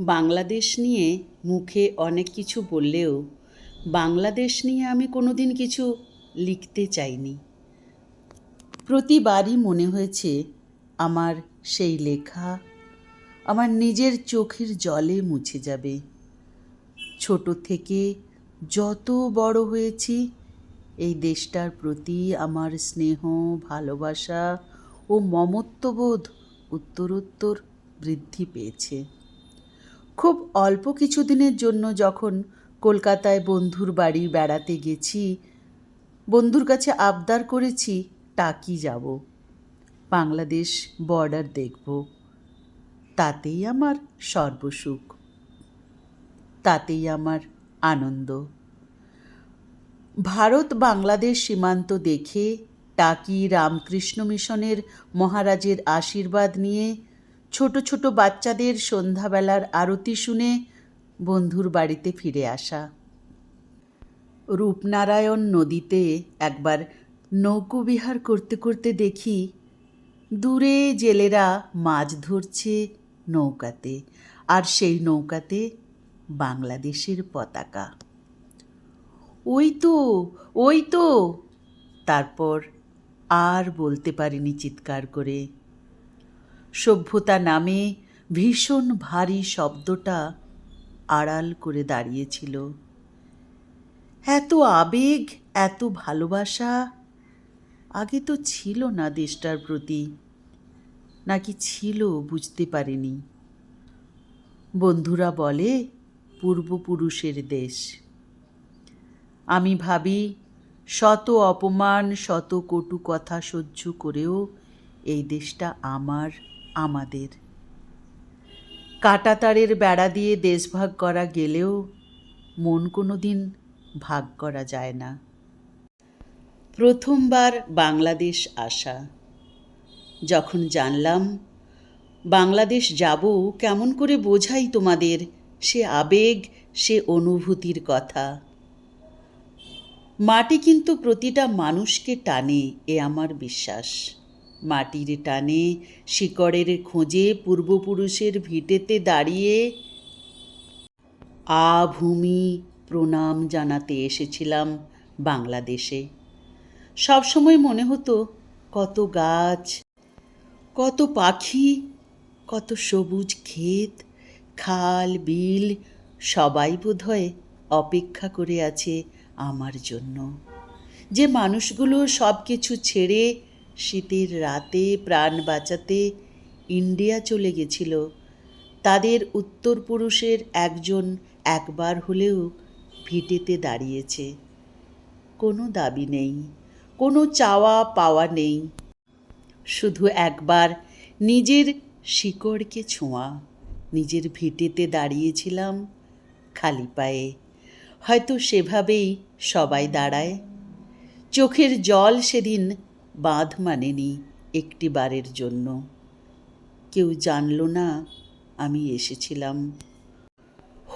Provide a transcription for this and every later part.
বাংলাদেশ নিয়ে মুখে অনেক কিছু বললেও বাংলাদেশ নিয়ে আমি কোনো দিন কিছু লিখতে চাইনি। প্রতিবারই মনে হয়েছে আমার সেই লেখা আমার নিজের চোখের জলে মুছে যাবে। ছোট থেকে যত বড় হয়েছি, এই দেশটার প্রতি আমার স্নেহ, ভালোবাসা ও মমত্ববোধ উত্তরোত্তর বৃদ্ধি পেয়েছে। খুব অল্প কিছুদিনের জন্য যখন কলকাতায় বন্ধুর বাড়ি বেড়াতে গেছি, বন্ধুর কাছে আবদার করেছি টাকি যাব? বাংলাদেশ বর্ডার দেখব। তাতেই আমার সর্বসুখ। তাতেই আমার আনন্দ। ভারত বাংলাদেশ সীমান্ত দেখে টাকি রামকৃষ্ণ মিশনের মহারাজের আশীর্বাদ নিয়ে ছোট ছোট বাচ্চাদের সন্ধ্যাবেলার আরতি শুনে বন্ধুর বাড়িতে ফিরে আসা। রূপনারায়ণ নদীতে একবার নৌকোবিহার করতে করতে দেখি, দূরে জেলেরা মাছ ধরছে নৌকাতে, আর সেই নৌকাতে বাংলাদেশের পতাকা। ওই তো ওই তো, তারপর আর বলতে পারিনি চিৎকার করে। সভ্যতা নামে ভীষণ ভারী শব্দটা আড়াল করে দাঁড়িয়েছিল। এত আবেগ, এত ভালোবাসা আগে তো ছিল না দেশটার প্রতি। নাকি ছিল বুঝতে পারিনি। বন্ধুরা বলে, পূর্বপুরুষের দেশ। আমি ভাবি, শত অপমান, শত কটু কথা সহ্য করেও এই দেশটা আমার। আমাদের। কাটাতারের বেড়া দিয়ে দেশভাগ করা গেলেও মন কোনো দিন ভাগ করা যায় না। প্রথমবার বাংলাদেশ আসা। যখন জানলাম, বাংলাদেশ যাব কেমন করে বোঝাই তোমাদের সে আবেগ, সে অনুভূতির কথা। মাটি কিন্তু প্রতিটা মানুষকে টানে, এ আমার বিশ্বাস। মাটির টানে শিকড়ের খোঁজে পূর্বপুরুষের ভিটেতে দাঁড়িয়ে আ ভূমি প্রণাম জানাতে এসেছিলাম বাংলাদেশে। সবসময় মনে হতো কত গাছ, কত পাখি, কত সবুজ ক্ষেত, খাল, বিল, সবাই বোধহয় অপেক্ষা করে আছে আমার জন্য। যে মানুষগুলো সব কিছু ছেড়ে শীতের রাতে প্রাণ বাঁচাতে ইন্ডিয়া চলে গেছিল। তাদের উত্তরপুরুষের একজন একবার হলেও ভিটেতে দাঁড়িয়েছে। কোনো দাবি নেই, কোনো চাওয়া পাওয়া নেই। শুধু একবার নিজের শিকড়কে ছোঁয়া, নিজের ভিটেতে দাঁড়িয়েছিলাম খালি পায়ে। হয়তো সেভাবেই সবাই দাঁড়ায়। চোখের জল সেদিন বাঁধ মানেনি একটি বারের জন্য। কেউ জানল না আমি এসেছিলাম।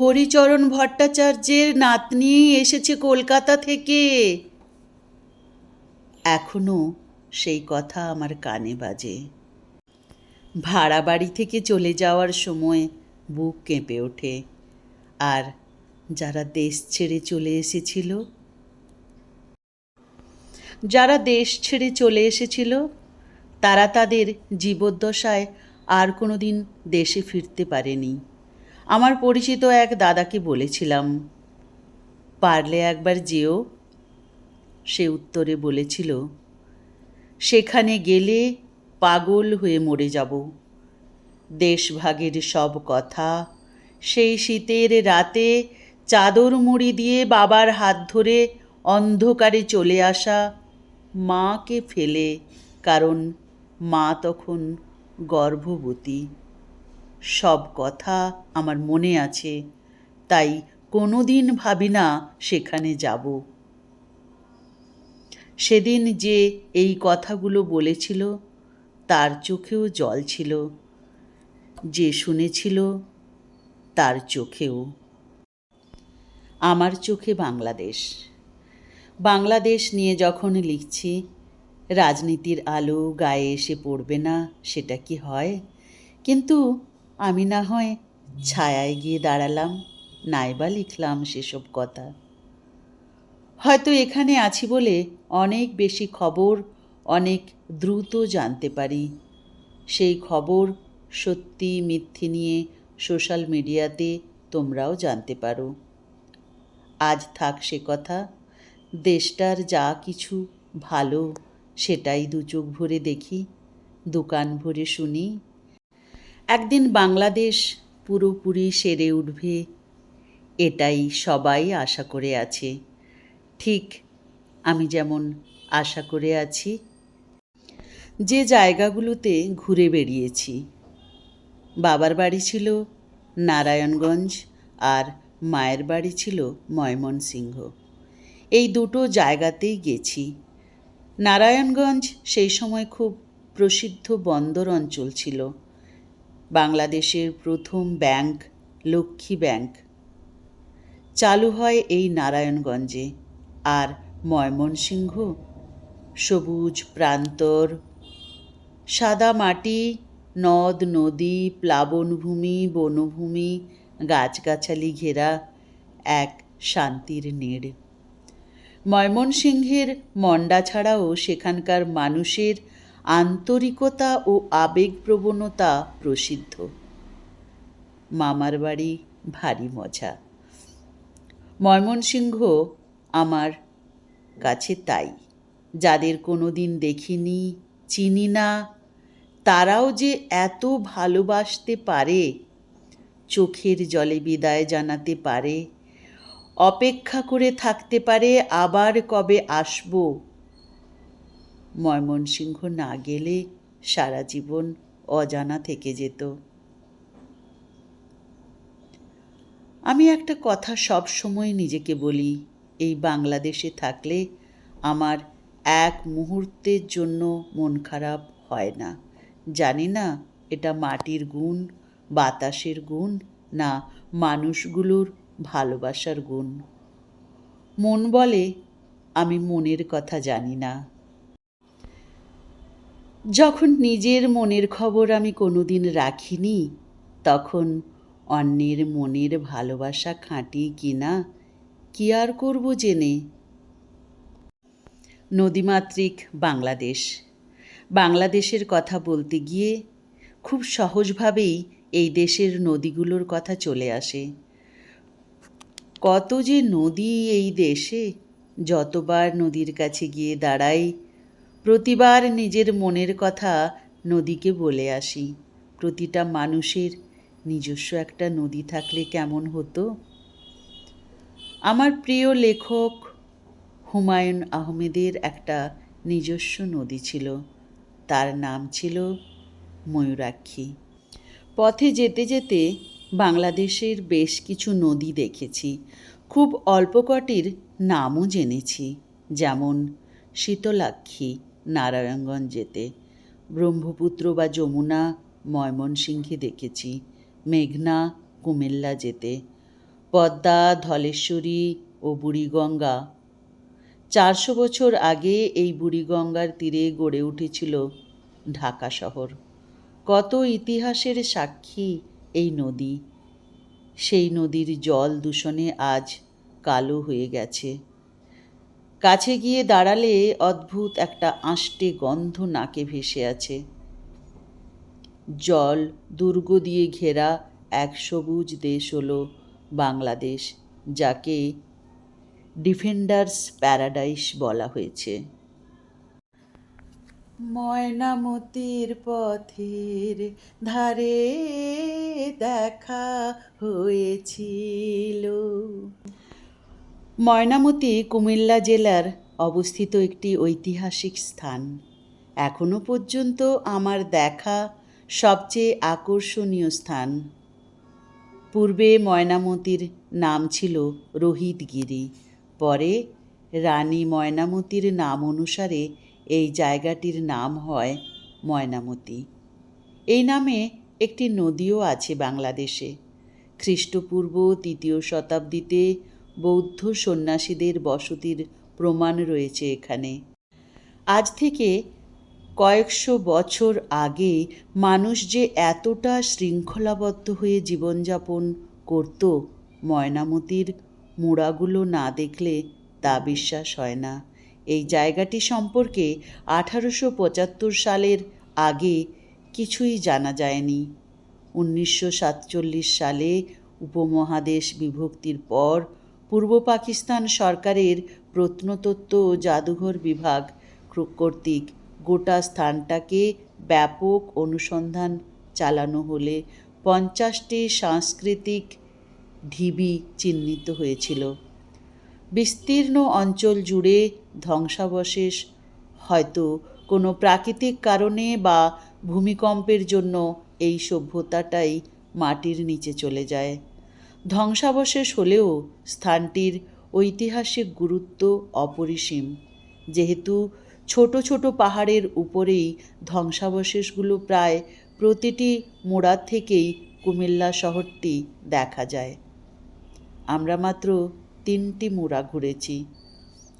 হরিচরণ ভট্টাচার্যের নাতনি এসেছে কলকাতা থেকে। এখনও সেই কথা আমার কানে বাজে। ভাড়া বাড়ি থেকে চলে যাওয়ার সময় বুক কেঁপে ওঠে। আর যারা দেশ ছেড়ে চলে এসেছিল যারা দেশ ছেড়ে চলে এসেছিল, তারা তাদের জীবদ্দশায় আর কোনো দিন দেশে ফিরতে পারেনি। আমার পরিচিত এক দাদাকে বলেছিলাম, পারলে একবার যেও। সে উত্তরে বলেছিল, সেখানে গেলে পাগল হয়ে মরে যাব। দেশভাগের সব কথা সেই শীতের রাতে চাদর মুড়ি দিয়ে বাবার হাত ধরে অন্ধকারে চলে আসা মাকে ফেলে, কারণ মা তখন গর্ভবতী। সব কথা আমার মনে আছে, তাই কোনো দিন ভাবি না সেখানে যাব। সেদিন যে এই কথাগুলো বলেছিল, তার চোখেও জল ছিল। যে শুনেছিল, তার চোখেও। আমার চোখে বাংলাদেশ। বাংলাদেশ নিয়ে যখন লিখছি, রাজনীতির আলো গায়ে এসে পড়বে না, সেটা কি হয়? কিন্তু আমি না হয় ছায়ায় গিয়ে দাঁড়ালাম, নাইবা লিখলাম সেসব কথা। হয়তো এখানে আছি বলে অনেক বেশি খবর, অনেক দ্রুত জানতে পারি। সেই খবর সত্যি মিথ্যে নিয়ে সোশ্যাল মিডিয়াতে তোমরাও জানতে পারো। আজ থাক সে কথা দেশটার যা কিছু ভালো, সেটাই দু চোখ ভরে দেখি, দোকান ভরে শুনি। একদিন বাংলাদেশ পুরোপুরি সেরে উঠবে, এটাই সবাই আশা করে আছে। ঠিক আমি যেমন আশা করে আছি, যে জায়গাগুলোতে ঘুরে বেরিয়েছি বাবার বাড়ি ছিল নারায়ণগঞ্জ আর মায়ের বাড়ি ছিল ময়মনসিংহ। এই দুটো জায়গাতেই গেছি। নারায়ণগঞ্জ সেই সময় খুব প্রসিদ্ধ বন্দর অঞ্চল ছিল। বাংলাদেশের প্রথম ব্যাংক, লক্ষ্মী ব্যাংক। চালু হয় এই নারায়ণগঞ্জে। আর ময়মনসিংহ, সবুজ প্রান্তর, সাদা মাটি, নদ, নদী, প্লাবনভূমি, বনভূমি, গাছগাছালি ঘেরা এক শান্তির নেড়। ময়মনসিংহের মন্ডা ছাড়াও সেখানকার মানুষের আন্তরিকতা ও আবেগপ্রবণতা প্রসিদ্ধ। মামার বাড়ি ভারী মজা। ময়মনসিংহ আমার কাছে তাই। যাদের কোনো দিন দেখিনি, চিনি না, তারাও যে এত ভালোবাসতে পারে, চোখের জলে বিদায় জানাতে পারে অপেক্ষা করে থাকতে পারে, আবার কবে আসব? ময়মনসিংহ না গেলে সারা জীবন অজানা থেকে যেত। আমি একটা কথা সব সময় নিজেকে বলি, এই বাংলাদেশে থাকলে আমার এক মুহূর্তের জন্য মন খারাপ হয় না। জানি না এটা মাটির গুণ, বাতাসের গুণ, না মানুষগুলোর ভালোবাসার গুণ। মন বলে, আমি মনের কথা জানি না। যখন নিজের মনের খবর আমি কোনোদিন রাখিনি, তখন অন্যের মনের ভালোবাসা খাঁটি কিনা কি আর করব জেনে? নদীমাতৃক বাংলাদেশ। বাংলাদেশের কথা বলতে গিয়ে খুব সহজভাবেই এই দেশের নদীগুলোর কথা চলে আসে। কত যে নদী এই দেশে, যতবার নদীর কাছে গিয়ে দাঁড়াই, প্রতিবার নিজের মনের কথা নদীকে বলে আসি। প্রতিটা মানুষের নিজস্ব একটা নদী থাকলে কেমন হতো? আমার প্রিয় লেখক হুমায়ুন আহমেদের একটা নিজস্ব নদী ছিল। তার নাম ছিল ময়ূরাক্ষী। পথে যেতে যেতে বাংলাদেশের বেশ কিছু নদী দেখেছি। খুব অল্প কটির নামও জেনেছি, যেমন শীতলাক্ষী নারায়ণগঞ্জেতে ব্রহ্মপুত্র বা যমুনা, ময়মনসিংহে দেখেছি, মেঘনা, কুমিল্লা যেতে, পদ্মা, ধলেশ্বরী ও বুড়িগঙ্গা। চারশো বছর আগে এই বুড়িগঙ্গার তীরে গড়ে উঠেছিল ঢাকা শহর। কত ইতিহাসের সাক্ষী এই নদী। সেই নদীর জল দূষণে আজ কালো হয়ে গেছে। কাছে গিয়ে দাঁড়ালে অদ্ভুত একটা আষ্টে গন্ধ নাকে ভেসে আছে। জল দুর্গ দিয়ে ঘেরা এক সবুজ দেশ হলো বাংলাদেশ, যাকে ডিফেন্ডার্স প্যারাডাইস বলা হয়েছে। ময়নামতির পথের ধারে দেখা হয়েছিল। ময়নামতি কুমিল্লা জেলার অবস্থিত একটি ঐতিহাসিক স্থান। এখনও পর্যন্ত আমার দেখা সবচেয়ে আকর্ষণীয় স্থান। পূর্বে ময়নামতির নাম ছিল রোহিতগিরি, পরে রানী ময়নামতির নাম অনুসারে এই জায়গাটির নাম হয় ময়নামতি। এই নামে একটি নদীও আছে বাংলাদেশে। খ্রিস্টপূর্ব তৃতীয় শতাব্দীতে বৌদ্ধ সন্ন্যাসীদের বসতির প্রমাণ রয়েছে এখানে। আজ থেকে কয়েকশো বছর আগে মানুষ যে এতটা শৃঙ্খলাবদ্ধ হয়ে জীবনযাপন করত, ময়নামতির মুড়াগুলো না দেখলে তা বিশ্বাস হয় না। এই জায়গাটি সম্পর্কে আঠারোশো পঁচাত্তর সালের আগে কিছুই জানা যায়নি। উনিশশো সাতচল্লিশ সালে উপমহাদেশ বিভক্তির পর পূর্ব পাকিস্তান সরকারের প্রত্নতত্ত্ব ও জাদুঘর বিভাগ কর্তৃক গোটা স্থানটাকে ব্যাপক অনুসন্ধান চালানো হলে পঞ্চাশটি সাংস্কৃতিক ঢিবি চিহ্নিত হয়েছিল। বিস্তীর্ণ অঞ্চল জুড়ে ধ্বংসাবশেষ হয়তো কোনো প্রাকৃতিক কারণে বা ভূমিকম্পের জন্য এই সভ্যতাটাই মাটির নিচে চলে যায়। ধ্বংসাবশেষ হলেও স্থানটির ঐতিহাসিক গুরুত্ব অপরিসীম। যেহেতু ছোট ছোট পাহাড়ের উপরেই ধ্বংসাবশেষগুলো প্রায় প্রতিটি মোড়ার থেকেই কুমিল্লা শহরটি দেখা যায়। আমরা মাত্র তিনটি মুড়া ঘুরেছি।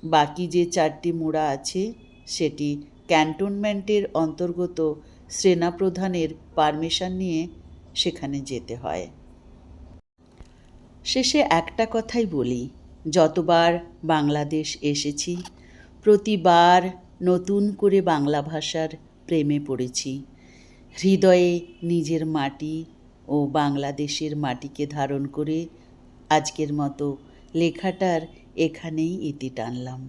বাকি যে চারটি মোড়া আছে, সেটি ক্যান্টনমেন্টের অন্তর্গত সেনাপ্রধানের পারমিশন নিয়ে সেখানে যেতে হয়। শেষে একটা কথাই বলি, যতবার বাংলাদেশ এসেছি, প্রতিবার নতুন করে বাংলা ভাষার প্রেমে পড়েছি। হৃদয়ে নিজের মাটি ও বাংলাদেশের মাটিকে ধারণ করে আজকের মতো লেখাটার এখানেই ইতি টানলাম।